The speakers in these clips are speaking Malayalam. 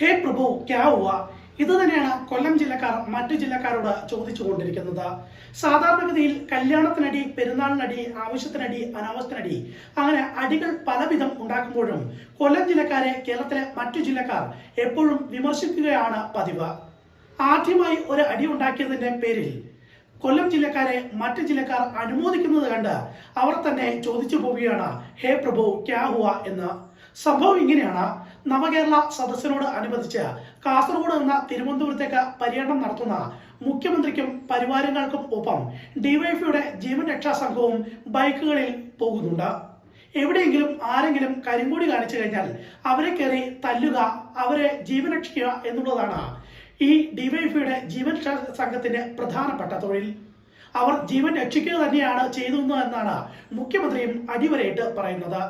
ഹേ പ്രഭു ക്യാ ഹുവ? ഇത് തന്നെയാണ് കൊല്ലം ജില്ലക്കാർ മറ്റു ജില്ലക്കാരോട് ചോദിച്ചുകൊണ്ടിരിക്കുന്നത്. സാധാരണഗതിയിൽ കല്യാണത്തിനടി പെരുന്നാളിനടി ആവശ്യത്തിനടി അനാവശ്യത്തിനടി അങ്ങനെ അടികൾ പലവിധം ഉണ്ടാക്കുമ്പോഴും കൊല്ലം ജില്ലക്കാരെ കേരളത്തിലെ മറ്റു ജില്ലക്കാർ എപ്പോഴും വിമർശിക്കുകയാണ് പതിവ്. ആദ്യമായി ഒരു അടി ഉണ്ടാക്കിയതിന്റെ പേരിൽ കൊല്ലം ജില്ലക്കാരെ മറ്റു ജില്ലക്കാർ അനുമോദിക്കുന്നത് കണ്ട് അവർ തന്നെ ചോദിച്ചു പോവുകയാണ് ഹേ പ്രഭു ക്യാ ഹുവ എന്ന്. സംഭവം ഇങ്ങനെയാണ്. നവകേരള സദസ്സിനോട് അനുബന്ധിച്ച് കാസർഗോഡ് നിന്ന് തിരുവനന്തപുരത്തേക്ക് പര്യടനം നടത്തുന്ന മുഖ്യമന്ത്രിക്കും പരിവാരങ്ങൾക്കും ഒപ്പം ഡിവൈഎഫ്ഐയുടെ ജീവൻ രക്ഷാ സംഘവും ബൈക്കുകളിൽ പോകുന്നുണ്ട്. എവിടെയെങ്കിലും ആരെങ്കിലും കരിങ്കൂടി കാണിച്ചു കഴിഞ്ഞാൽ അവരെ കയറി തല്ലുക അവരെ ജീവൻ രക്ഷിക്കുക എന്നുള്ളതാണ് ഈ ഡിവൈഎഫ്ഐയുടെ ജീവൻ സംഘത്തിന്റെ പ്രധാനപ്പെട്ട തൊഴിൽ. അവർ ജീവൻ രക്ഷിക്കുക തന്നെയാണ് ചെയ്തു എന്നാണ് മുഖ്യമന്ത്രിയും അടിവരയിട്ട് പറയുന്നത്.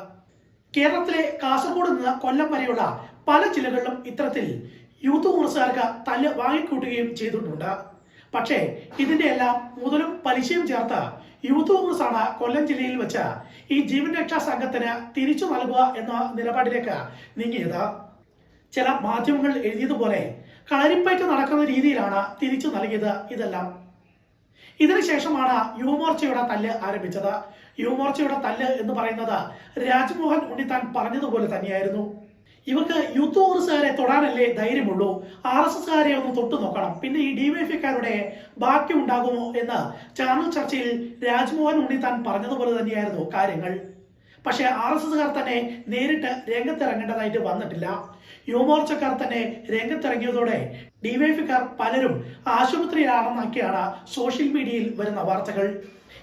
കേരളത്തിലെ കാസർഗോഡ് നിന്ന് കൊല്ലം വരെയുള്ള പല ജില്ലകളിലും ഇത്തരത്തിൽ യൂത്ത് കോൺഗ്രസുകാർക്ക് തല്ല് വാങ്ങിക്കൂട്ടുകയും ചെയ്തിട്ടുണ്ട്. പക്ഷേ ഇതിന്റെ എല്ലാം മുതലും പലിശയും ചേർത്ത് യൂത്ത് കോൺഗ്രസ് ആണ് കൊല്ലം ജില്ലയിൽ വെച്ച് ഈ ജീവൻ രക്ഷാ സംഘത്തിന് തിരിച്ചു നൽകുക എന്ന നിലപാടിലേക്ക് നീങ്ങിയത്. ചില മാധ്യമങ്ങൾ എഴുതിയതുപോലെ കളരിപ്പയറ്റ് നടക്കുന്ന രീതിയിലാണ് തിരിച്ചു നൽകിയത് ഇതെല്ലാം. ഇതിനുശേഷമാണ് യുവമോർച്ചയുടെ തല്ല് ആരംഭിച്ചത്. യുവമോർച്ചയുടെ തല്ല് എന്ന് പറയുന്നത് രാജ്മോഹൻ ഉണ്ണിത്താൻ പറഞ്ഞതുപോലെ തന്നെയായിരുന്നു. ഇവർക്ക് യൂത്ത് കോൺഗ്രസ്സുകാരെ തൊടാനല്ലേ ധൈര്യമുള്ളൂ. ആർ എസ് എസ്കാരെ ഒന്ന് തൊട്ടു നോക്കണം. പിന്നെ ഈ ഡിവൈഎഫ്ഐക്കാരുടെ ബാക്കി ഉണ്ടാകുമോ എന്ന് ചാനൽ ചർച്ചയിൽ രാജ്മോഹൻ ഉണ്ണിത്താൻ പറഞ്ഞതുപോലെ തന്നെയായിരുന്നു കാര്യങ്ങൾ. പക്ഷേ ആർ എസ് എസ്കാർ തന്നെ നേരിട്ട് രംഗത്തിറങ്ങേണ്ടതായിട്ട് വന്നിട്ടില്ല. യുവമോർച്ചക്കാർ തന്നെ രംഗത്തിറങ്ങിയതോടെ ഡിവൈഎഫ്ഐക്കാർ പലരും ആശുപത്രിയിലാണെന്നൊക്കെയാണ് സോഷ്യൽ മീഡിയയിൽ വരുന്ന വാർത്തകൾ.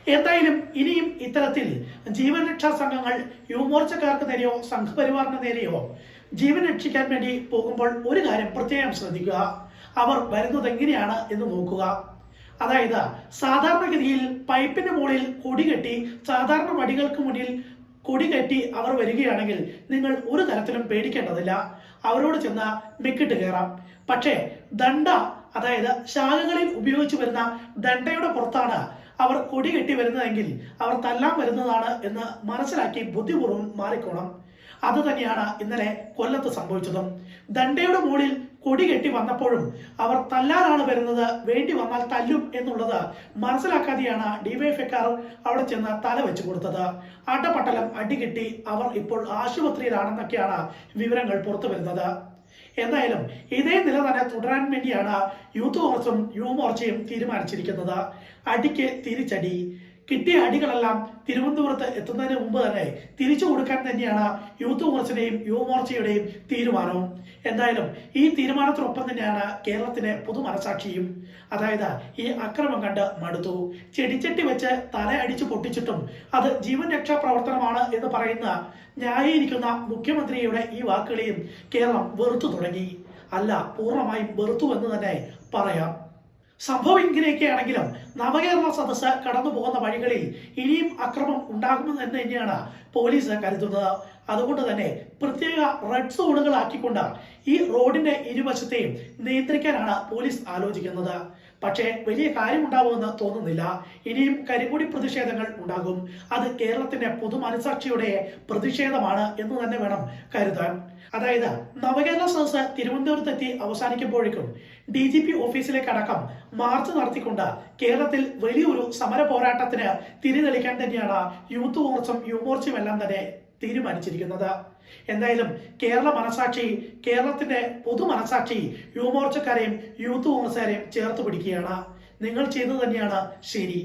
എന്തായാലും ഇനിയും ഇത്തരത്തിൽ ജീവൻ രക്ഷാ സംഘങ്ങൾ യുവമോർച്ചക്കാർക്ക് നേരെയോ സംഘപരിവാറിന് നേരെയോ ജീവൻ രക്ഷിക്കാൻ വേണ്ടി പോകുമ്പോൾ ഒരു കാര്യം പ്രത്യേകം ശ്രദ്ധിക്കുക. അവർ വരുന്നത് എങ്ങനെയാണ് എന്ന് നോക്കുക. അതായത് സാധാരണഗതിയിൽ പൈപ്പിന്റെ മുകളിൽ കൊടികെട്ടി സാധാരണ വടികൾക്ക് മുന്നിൽ കൊടി കെട്ടി അവർ വരികയാണെങ്കിൽ നിങ്ങൾ ഒരു തരത്തിലും പേടിക്കേണ്ടതില്ല. അവരോട് ചെന്ന് മെക്കിട്ട് കയറാം. പക്ഷേ ദണ്ഡ അതായത് ശാഖകളിൽ ഉപയോഗിച്ചു വരുന്ന ദണ്ഡയുടെ പുറത്താണ് അവർ കൊടി കെട്ടി വരുന്നതെങ്കിൽ അവർ തല്ലാൻ വരുന്നതാണ് എന്ന് മനസ്സിലാക്കി ബുദ്ധിപൂർവം മാറിക്കോണം. അത് തന്നെയാണ് ഇന്നലെ കൊല്ലത്ത് സംഭവിച്ചതും. ദണ്ഡയുടെ മുകളിൽ കൊടി കെട്ടി വന്നപ്പോഴും അവർ തല്ലാനാണ് വരുന്നത് വേണ്ടി വന്നാൽ തല്ലും എന്നുള്ളത് മനസ്സിലാക്കാതെയാണ് ഡിവൈഎഫ്ഐക്കാർ അവിടെ ചെന്ന് തല വെച്ചു കൊടുത്തത്. അടപട്ടലം അടികിട്ടി അവർ ഇപ്പോൾ ആശുപത്രിയിലാണെന്നൊക്കെയാണ് വിവരങ്ങൾ പുറത്തു വരുന്നത്. എന്തായാലും ഇതേ നില തന്നെ തുടരാൻ വേണ്ടിയാണ് യൂത്ത് കോൺഗ്രസും യുവമോർച്ചയും തീരുമാനിച്ചിരിക്കുന്നത്. അടിക്ക് തിരിച്ചടി. കിട്ടിയ അടികളെല്ലാം തിരുവനന്തപുരത്ത് എത്തുന്നതിന് മുമ്പ് തന്നെ തിരിച്ചു കൊടുക്കാൻ തന്നെയാണ് യൂത്ത് കോൺഗ്രസിന്റെയും യുവമോർച്ചയുടെയും തീരുമാനവും. എന്തായാലും ഈ തീരുമാനത്തിനൊപ്പം തന്നെയാണ് കേരളത്തിലെ പൊതു മനസാക്ഷിയും അതായത് ഈ അക്രമം കണ്ട് മടുത്തു. ചെടിച്ചട്ടി വെച്ച് തല അടിച്ചു പൊട്ടിച്ചിട്ടും അത് ജീവൻ രക്ഷാ പ്രവർത്തനമാണ് എന്ന് പറയുന്ന ന്യായീകരിക്കുന്ന മുഖ്യമന്ത്രിയുടെ ഈ വാക്കുകളെയും കേരളം വെറുത്തു തുടങ്ങി. അല്ല പൂർണമായും വെറുത്തു എന്ന് തന്നെ പറയാം. സംഭവം ഇങ്ങനെയൊക്കെയാണെങ്കിലും നവകേരള സദസ്സ് കടന്നു പോകുന്ന വഴികളിൽ ഇനിയും അക്രമം ഉണ്ടാകുമെന്ന് തന്നെയാണ് പോലീസ് കരുതുന്നത്. അതുകൊണ്ട് തന്നെ പ്രത്യേക റെഡ് സോണുകളാക്കിക്കൊണ്ട് ഈ റോഡിന്റെ ഇരുവശത്തെയും നിയന്ത്രിക്കാനാണ് പോലീസ് ആലോചിക്കുന്നത്. പക്ഷേ വലിയ കാര്യമുണ്ടാവുമെന്ന് തോന്നുന്നില്ല. ഇനിയും കരിങ്കൊടി പ്രതിഷേധങ്ങൾ ഉണ്ടാകും. അത് കേരളത്തിന്റെ പൊതുമനസാക്ഷിയുടെ പ്രതിഷേധമാണ് എന്ന് തന്നെ വേണം കരുതാൻ. അതായത് നവകേരള സദസ് തിരുവനന്തപുരത്തെത്തി അവസാനിക്കുമ്പോഴേക്കും ഡി ജി പി ഓഫീസിലേക്ക് അടക്കം മാർച്ച് നടത്തിക്കൊണ്ട് കേരളത്തിൽ വലിയൊരു സമര പോരാട്ടത്തിന് തിരിതെളിക്കാൻ തന്നെയാണ് യൂത്ത് മോർച്ചും യുവമോർച്ചയും എല്ലാം തന്നെ തീരുമാനിച്ചിരിക്കുന്നത്. എന്തായാലും കേരള മനസാക്ഷി കേരളത്തിന്റെ പൊതു മനസാക്ഷി യുവമോർച്ചക്കാരെയും യൂത്ത് കോൺഗ്രസ്സുകാരെയും ചേർത്ത് പിടിക്കുകയാണ്. നിങ്ങൾ ചെയ്തു തന്നെയാണ് ശരി.